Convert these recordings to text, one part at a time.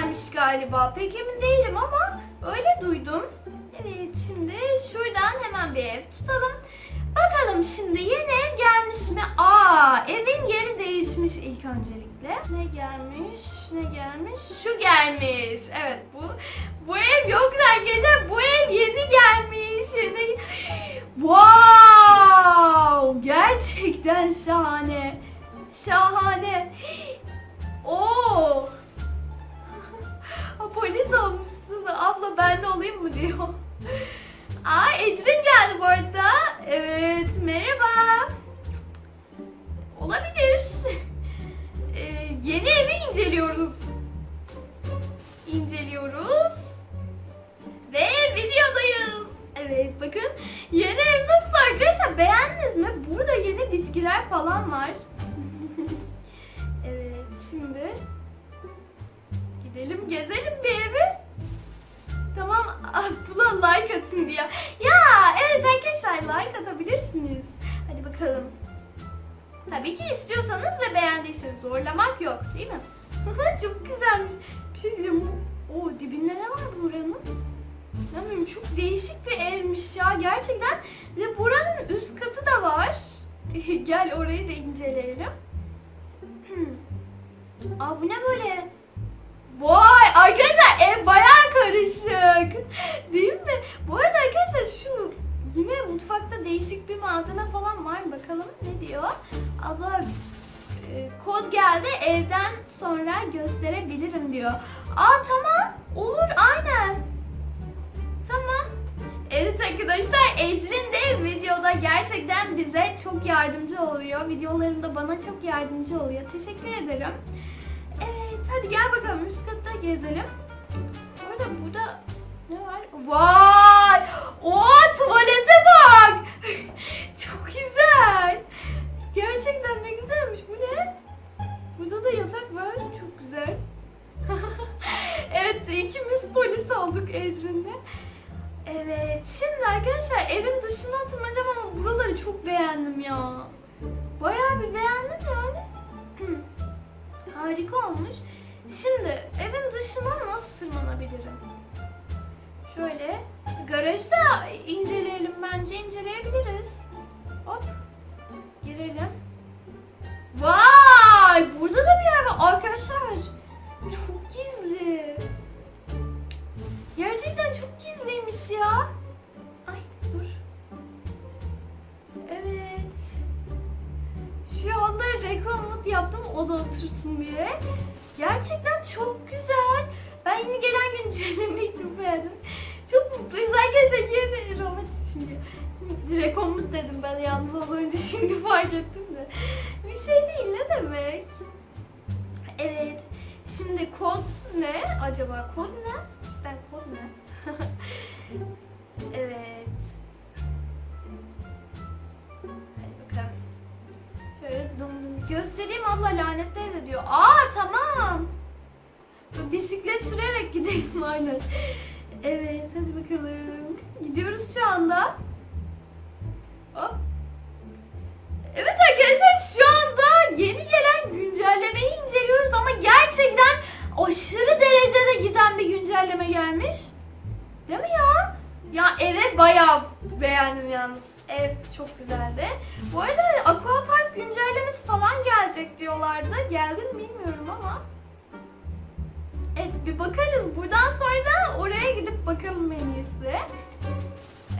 gelmiş galiba. Pek emin değilim ama öyle duydum. Evet şimdi şuradan hemen bir ev tutalım. Bakalım şimdi yeni ev gelmiş mi? Aa evin yeri değişmiş ilk öncelikle. Ne gelmiş? Ne gelmiş? Şu gelmiş. Evet bu bu ev yoktu arkadaşlar. Bu ev yeni gelmiş. Yeni... Wow! Gerçekten şahane. Şahane. Oo! Ben de olayım mı diyor. Aa Ecrin geldi bu arada. Evet merhaba. Olabilir. Ee, yeni evi inceliyoruz. Atın diyor. Ya evet arkadaşlar like atabilirsiniz. Hadi bakalım. Tabii ki istiyorsanız ve beğendiyseniz zorlamak yok değil mi? çok güzelmiş. Bir şey diyeceğim. O dibinde ne var buranın? Bilmiyorum çok değişik bir evmiş ya gerçekten. Ve buranın üst katı da var. Gel orayı da inceleyelim. Aa bu ne böyle? Vay arkadaşlar ev bayağı karışık. Değil mi? Bu arada arkadaşlar şu yine mutfakta değişik bir malzeme falan var. Bakalım ne diyor? Abla e, kod geldi evden sonra gösterebilirim diyor. Aa tamam olur aynen. Tamam. Evet arkadaşlar Ecrin de videoda gerçekten bize çok yardımcı oluyor. Videolarında bana çok yardımcı oluyor. Teşekkür ederim. Evet hadi gel bakalım üst katta gezelim. Orada burada ne var? Vay! Tırmanabilirim? Şöyle garajda inceleyelim bence inceleyebiliriz. Hop girelim. Vay burada da bir yer var arkadaşlar. Çok gizli. Gerçekten çok gizliymiş ya. Ay dur. Evet. Şu anda reklamut yaptım o da otursun diye. Gerçekten çok yeni gelen güncellemeyi çok beğendim. Çok mutluyuz arkadaşlar yeni robot için diyor. Rekomut dedim ben yalnız az önce şimdi fark ettim de. Bir şey değil ne demek? Evet. Şimdi kod ne acaba? Kod ne? İşte kod ne? evet. Hadi bakalım. Şöyle dum dum göstereyim abla lanetli evde diyor. Aa tamam. aynen. Evet hadi bakalım. Gidiyoruz şu anda. Hop. Evet arkadaşlar şu anda yeni gelen güncellemeyi inceliyoruz ama gerçekten aşırı derecede gizem bir güncelleme gelmiş. Değil mi ya? Ya eve bayağı beğendim yalnız. Ev çok güzeldi. Bu arada Aquapark güncellemesi falan gelecek diyorlardı. Geldi mi bilmiyorum ama. Evet bir bakarız. Buradan sonra oraya gidip bakalım en iyisi.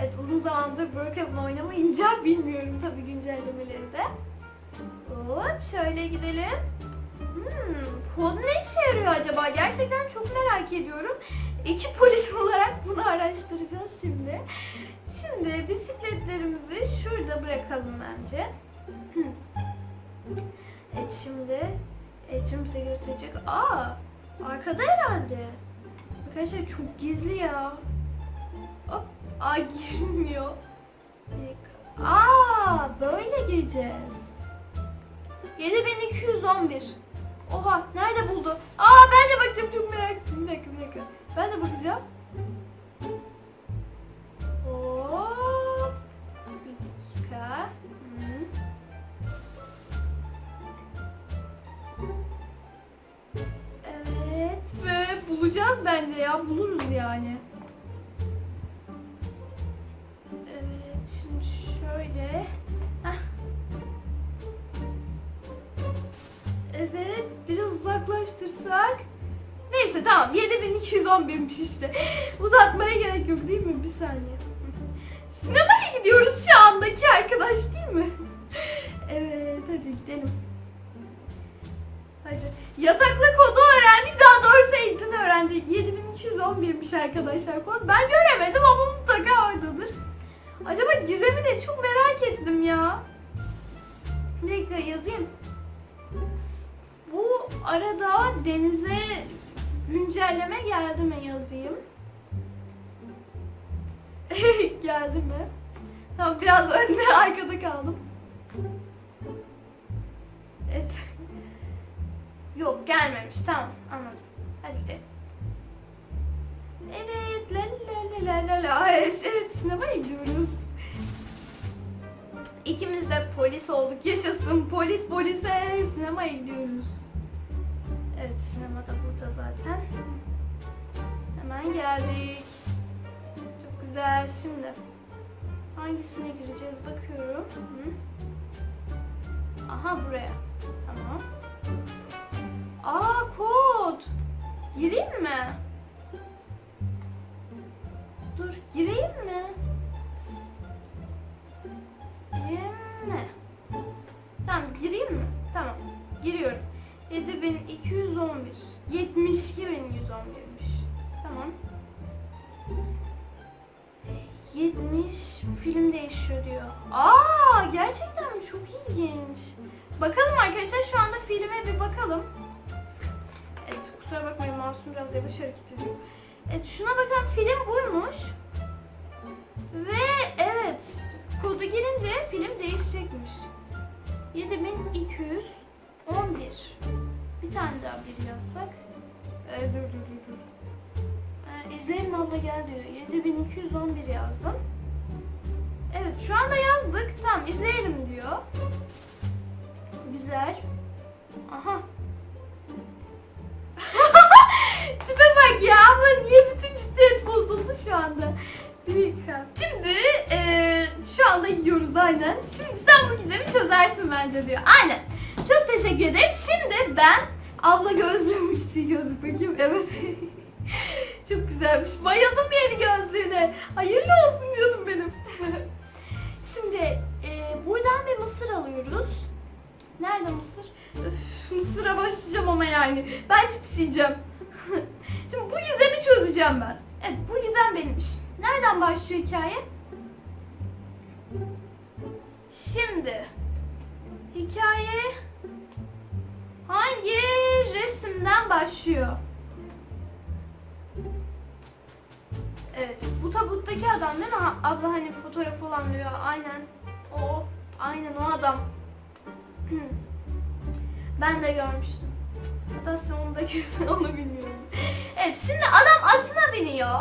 Evet uzun zamandır Brookhaven oynamayınca bilmiyorum tabii güncellemeleri de. Hop şöyle gidelim. Hmm, kod ne işe yarıyor acaba? Gerçekten çok merak ediyorum. İki polis olarak bunu araştıracağız şimdi. Şimdi bisikletlerimizi şurada bırakalım bence. Hmm. Evet şimdi Ecim bize gösterecek. Aa arkada herhalde. Arkadaşlar çok gizli ya. Hop. Aa girmiyor. Aa böyle gireceğiz. 7211. Oha nerede buldu? Aa ben de bakacağım çok merak ettim. Bir dakika bir dakika. Ben de bakacağım. Bence ya. Buluruz yani. Evet şimdi şöyle. Heh. Evet biraz uzaklaştırsak. Neyse tamam 7211'miş işte. Uzatmaya gerek yok değil mi? Bir saniye. Sinemaya gidiyoruz şu andaki arkadaş değil mi? evet hadi gidelim. Hadi. Yataklı kodu öğrendik. Daha doğrusu eğitim öğrendik. 7211'miş arkadaşlar kod. Ben göremedim Yok gelmemiş tamam anladım. Hadi gidelim. Evet la la la la la la evet, evet sinemaya gidiyoruz. İkimiz de polis olduk yaşasın polis polise sinemaya gidiyoruz. Evet sinema da burada zaten. Hemen geldik. Çok güzel şimdi. Hangisine gireceğiz bakıyorum. Hı. Aha buraya. Aa kod. Gireyim mi? Dur gireyim mi? Gireyim? Tamam gireyim mi? Tamam. Giriyorum. 7211. 72111'miş. Tamam. 70 film değişiyor diyor. Aa gerçekten mi? Çok ilginç. Bakalım arkadaşlar şu anda biraz yavaş hareket ediyor. Evet şuna bakalım film buymuş. Ve evet kodu girince film değişecekmiş. 7211. Bir tane daha bir yazsak. Ee, dur dur dur dur. Ee, İzleyelim abla gel diyor. 7211 yazdım. Evet şu anda yazdık. Tamam izleyelim diyor. Güzel. Aha. Bak ya ama niye bütün ciddiyet bozuldu şu anda? Bir. Şimdi eee, şu anda yiyoruz aynen. Şimdi sen bu gizemi çözersin bence diyor. Aynen. Çok teşekkür ederim. Şimdi ben abla gözlüğümüş diye gözlük bakayım. Evet. Çok güzelmiş. Bayıldım yeni gözlüğüne. Hayırlı olsun canım benim. Şimdi eee, buradan bir mısır alıyoruz. Nerede mısır? Öf, mısıra başlayacağım ama yani. Ben cips yiyeceğim. Çözeceğim ben. Evet bu gizem benimmiş. Nereden başlıyor hikaye? Şimdi hikaye hangi resimden başlıyor? Evet bu tabuttaki adam değil mi? Abla hani fotoğraf olan diyor. Aynen. O. Aynen o adam. Ben de görmüştüm. Güzel onu bilmiyorum. Evet şimdi adam atına biniyor.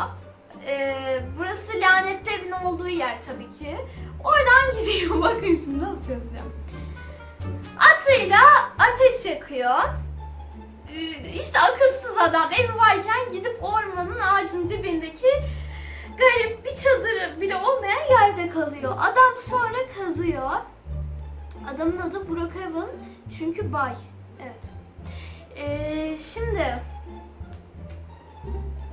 Ee, burası lanetli evin olduğu yer tabii ki. Oradan gidiyor. Bakın şimdi nasıl çözeceğim. Atıyla ateş yakıyor. Ee, işte akılsız adam evi varken gidip ormanın ağacın dibindeki garip bir çadırı bile olmayan yerde kalıyor. Adam sonra kazıyor. Adamın adı Burak Evan çünkü bay. Evet. Ee, şimdi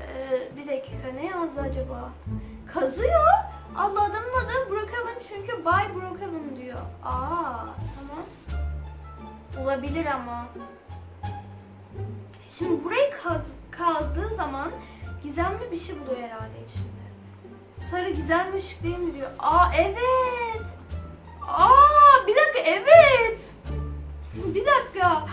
ee, bir dakika ne yazdı acaba? Kazıyor. Allah adamın adı Evan çünkü Bay Evan diyor. Aa tamam. Olabilir ama. Şimdi burayı kaz, kazdığı zaman gizemli bir şey buluyor herhalde içinde. Sarı gizemli ışık değil mi diyor. Aa evet. Aa bir dakika evet. Bir dakika.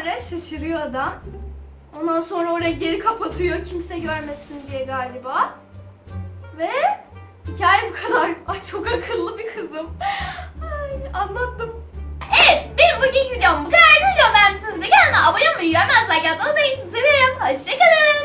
Sonra şaşırıyor adam. Ondan sonra orayı geri kapatıyor kimse görmesin diye galiba. Ve hikaye bu kadar. Ay çok akıllı bir kızım. Ay anlattım. Evet benim bugünkü videom bu kadar. Videomu beğenmişsinizdir. Kanalıma abone olmayı, yorum yazmayı, like atmayı unutmayın. Sizi severim. Hoşçakalın.